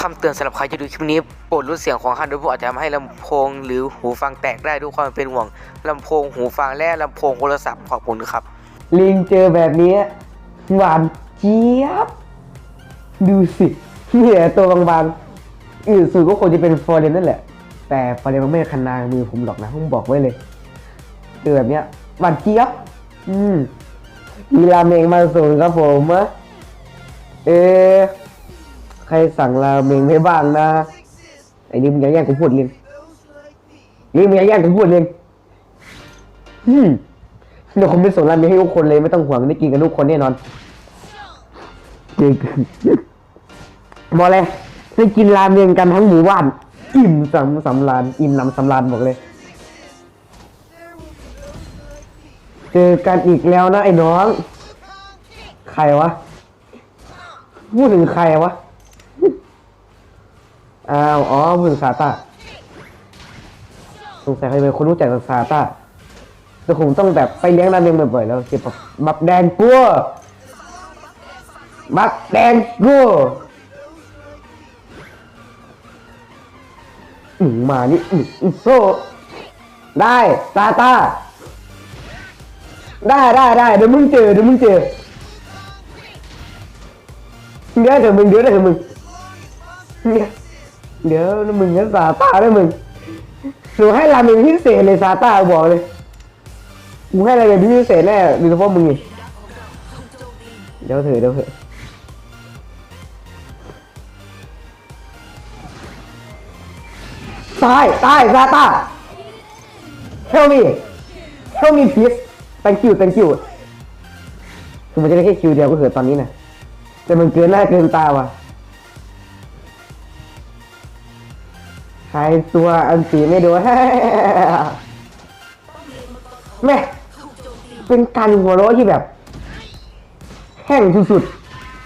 คำเตือนสำหรับใครจะดูคลิปนี้โปรดลดเสียงของฮันโดยเพราะอาจจะทำให้ลำโพงหรือหูฟังแตกได้ด้วยความเป็นห่วงลำโพงหูฟังและลำโพงโทรศัพท์ขอบคุณครับ ลิงเจอแบบนี้หวานเจี๊ยบ ดูสิเนี่ยตัวบางๆอื่นสุดก็ควรจะเป็นฟอร์เรนนั่นแหละ แต่ฟอร์เรนมันไม่ขนางมือผมหรอกนะผมบอกไว้เลยเจอแบบเนี้ยหวานเจี๊ยบ อืมมีราเมงมาส่งครับผมอะเออ ใครสั่งราเมงให้บ้างนะ ไอ้นี่มึงอย่าแย่งกูพูดเลยนี่มึงอย่าแย่งกูพูดเลยอืมเดี๋ยวผมไปส่งร้านนี้ให้ทุกคนเลยไม่ต้องห่วงได้กินกันทุกคนแน่นอนจริงบอกเลยได้กินราเมงกันทั้งหมู่บ้าน อิ่มสำสำรานอิ่มน้ำสำรานบอกเลย เจอกันอีกแล้วนะไอ้น้อง ใครวะ พูดถึงใครวะ อ้าวอ๋อพูดถึงซาตาสงสัยใครเป็นคนรู้จักซาตาแต่ผมต้องแบบไปเลี้ยงราเมงบ่อยๆแล้วเก็บแบบบักแดงกัวบักแดงกัวอืมมานี่อือโซได้ตาตาได้ได้ได้เดี๋ยวมึงเจอเดี๋ยวมึงเจอเดี๋ยวเดี๋ยวมึงเดี๋ยวเดี๋ยวมึงเดี๋ย เดี๋ยวมึงจะซาตาได้มึงหนูให้ราเมงพิเศษเลยซาตาบอกเลยมึงให้อะไรเป็นพิเศษแน่โดยเฉพาะมึงนี่เดี๋ยวเถอะเดี๋ยวเถอะตายตายซาตา help me help me please thank you thank you คือมันจะได้แค่คิวเดียวก็เถอะตอนนี้นะแต่มันเกินหน้าเกินตาว่ะ หายตัวอันสีไม่ดูแม่เป็นการหัวเราะที่แบบ แห้งสุด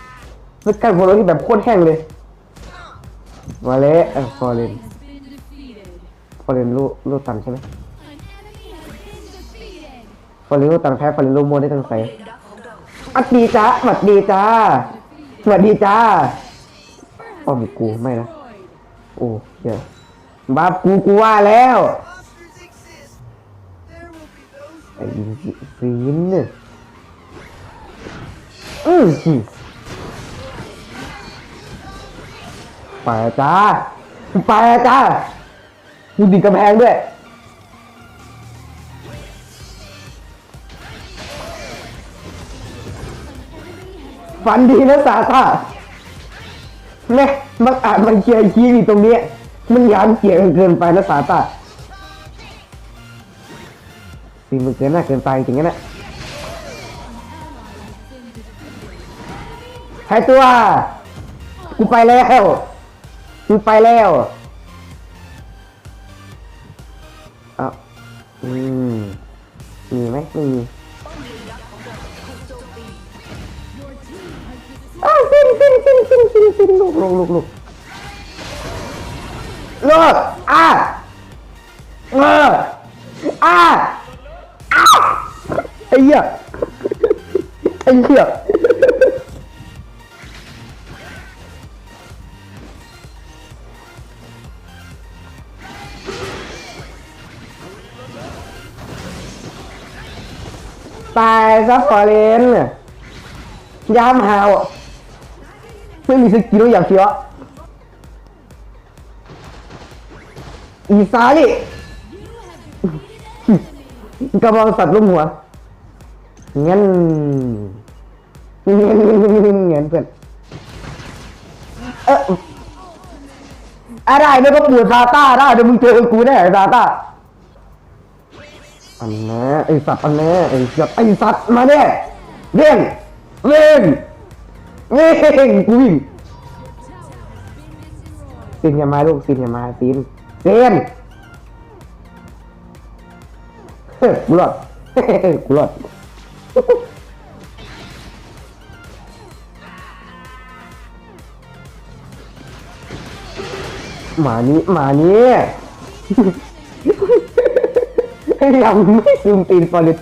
ๆเป็นการหัวเราะที่แบบโคตรแห้งเลยมาเลยเออฟอร์เรนฟอร์เรนลูลูตันใช่ไหมฟอร์เรนลูตันแพ้ฟอร์เรนลูโมได้ตั้งใส่อัดดีจ้าสวัสดีจ้าสวัสดีจ้าอ้อมกูไม่นะโอ้เดี๋ยว บ้าปกูกูว่าแล้วไอ้ยิงฟีนเนี่ยอือหือไปจ้าไปจ้ากูดิดกำแพงด้วยฝันดีนะสาตาแม่มักอาจมันเชียร์คีอยู่ตรงเนี้ย มันยามเกียเกินไปนะสาตาสิ่งมันเกินหน้าเกินไปจริงๆนะหายตัว กูไปแล้ว กูไปแล้วเอาอืมมีไหมไม่มีอ้าวขึ้นขึ้นขึ้นขึ้นขึ้นขึ้นลูกลูกลูกลูก ลูกอะเอออะไอ้เหี้ยไอ้เหี้ยตายซะฟอเรนยามหาวไม่มีสกิลอย่างเฟี้ยว อีซาลิกระบองสัตว์ลุ่มหัว เงั้นงั้นงั้นเงี้ยเพื่อนเอออะไรไม่ก็ปูดซาต้าได้เดี๋ยวมึงเจอกูแน่ซาต้าอันนี้ไอสัตว์อันนี้ไอสัตว์ไอสัตว์มาเนี่ยเร่งเร่งเร่งกูวิ่งซินอย่ามาลูกซินอย่ามาซินซิน เฮ้ยกูรอดกูรอดหมานี้หมานี้ยังไม่ซูมตีนฟอร์เรส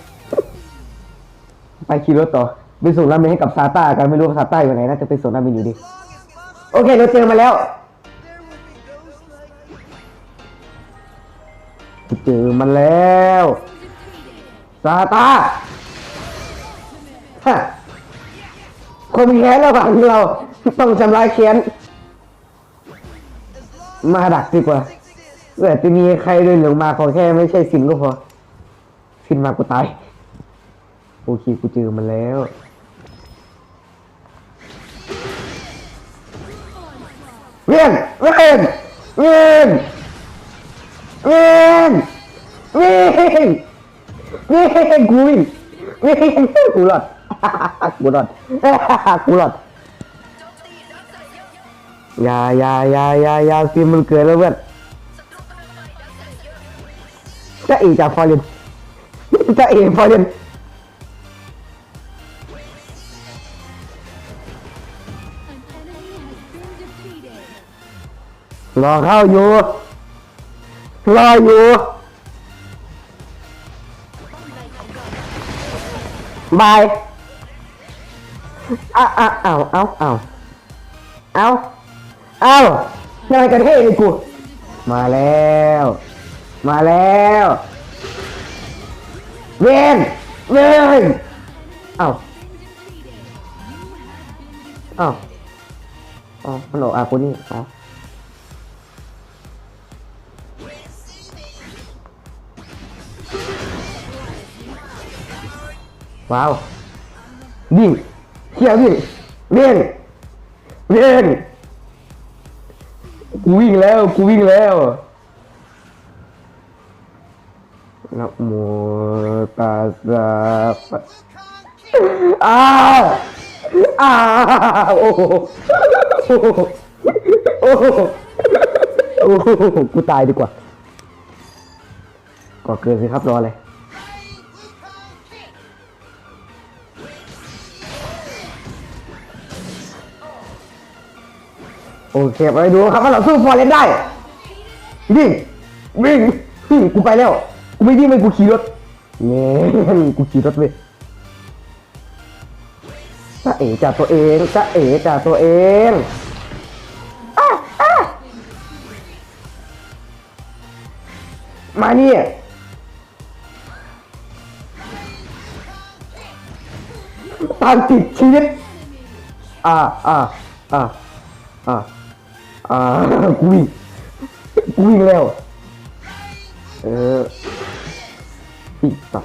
ไปขี่รถต่อไปส่งราเมนให้กับซาต้ากันไม่รู้ว่าซาต้าอยู่ไหนน่าจะไปส่งราเมนอยู่ดีโอเค เราเจอมาแล้ว เจอมันแล้วซาตาฮะคนแค้นระหว่างเราต้องชำระแค้น มาดักดีกว่าเผื่อจะมีใครเดินหลงมาขอแค่ไม่ใช่สินก็พอ สินมากูตาย โอเคกูเจอมันแล้วเวียนเวียนเวียนเวียน เวียนเวียนกูวิ่งเวียนกูหลอดกูหลอดกูหลอดอย่ รออยู่บายอ้าวอ้าวอ้าวอ้าวอ้าวอ้าวอะไรกันให้ไอ้กู มาแล้ว มาแล้วเวนเวนเอ้าเอ้าวอ๋อฮัลโหลอะคุณนี่อ๋อ ว้าววิ่งเขี่ยวิ่งวิ่งวิ่งกูวิ่งแล้วกูวิ่งแล้วนะโมตัสสะอ้าอ้าโอ้โหโอ้โหโอ้โหโอ้โหกูตายดีกว่าก็เกินสิครับรออะไโอเคไปดูครับว่าเราสู้ฟอร์เรนได้วิ่งวิ่งกูไปแล้วกูไม่วิ่งไม่กูขี่รถเนี่ยกูขี่รถเลยจะเอ๋จากตัวเองจะเอ๋จากตัวเองมาเนี่ยตามติดชีวิตอ่าอ่าอ่าอ่า อ่ากูวิ่งกูวิ่งแล้ว เอออีกต่อ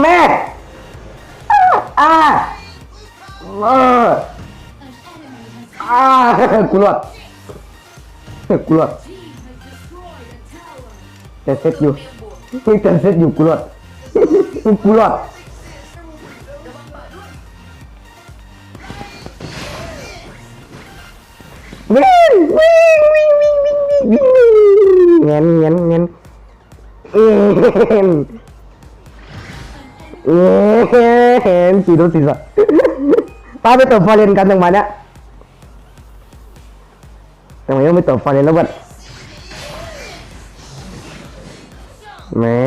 แม่อ่าเอออ่ากูรอดกูรอดแต่เซ็ตอยู่มึงแต่เซ็ตอยู่กูรอดกูรอด วิ่งวิ่งวิ่งวิ่งวิ่งวิ่งวิ่งเงี้ยเงี้ยเงี้ยเอ็นเอ็นสีรถสีสันป้าไปตบฟอร์เรนกันจังหวะเนี้ยจังหวะนี้ไม่ตบฟอร์เรนแล้วเว้ยแม่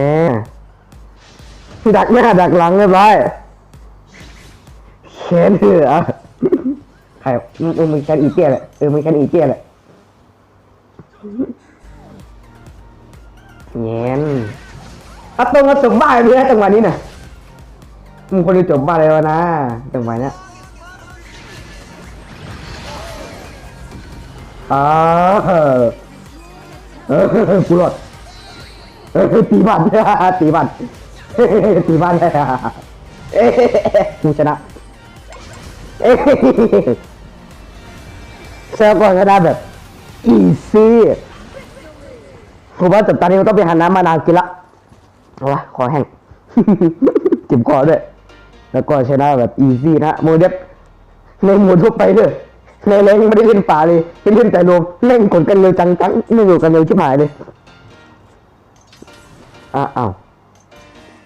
ดักหน้าดักหลังเรียบร้อยเข็นเหรอ ครเออมึงแคนอีเตี้ยแหละเออมึงแคนอีเตี้ยแหละเงี้ยอะตรงมาจบบ้าเลยนะจังหวะนี้น่ะมึงคนจะจบบ้าเลยวะนะจังหวะเนี้ยอ่าเออกูรอดเออตีบันตีบันตีบันเอ้กูชนะเอ้ย เซลก่อนก็ได้แบบอีซี่ผมว่าจบตอนนี้มันต้องไปหาน้ำมานาวกินละเอาวะขอแห้งจ็บคอด้วย แล้วก็ชนะแบบอีซี่นะโมเดฟในหมดทั่วไปเลยในแรงไม่ได้เล่นป่าเลยไปเล่นแต่ลมเล่นกดกันเร็วจังจังไม่อยู่กันเร็วชิบหายเลยอ้าวอ้าว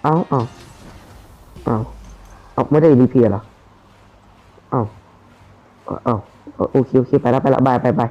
อ้าวอ้าวอ้าวไม่ได้ดีพีเหรออ้าวอ้าว โอเคโอเคไปแล้วไปแล้วบายไปไป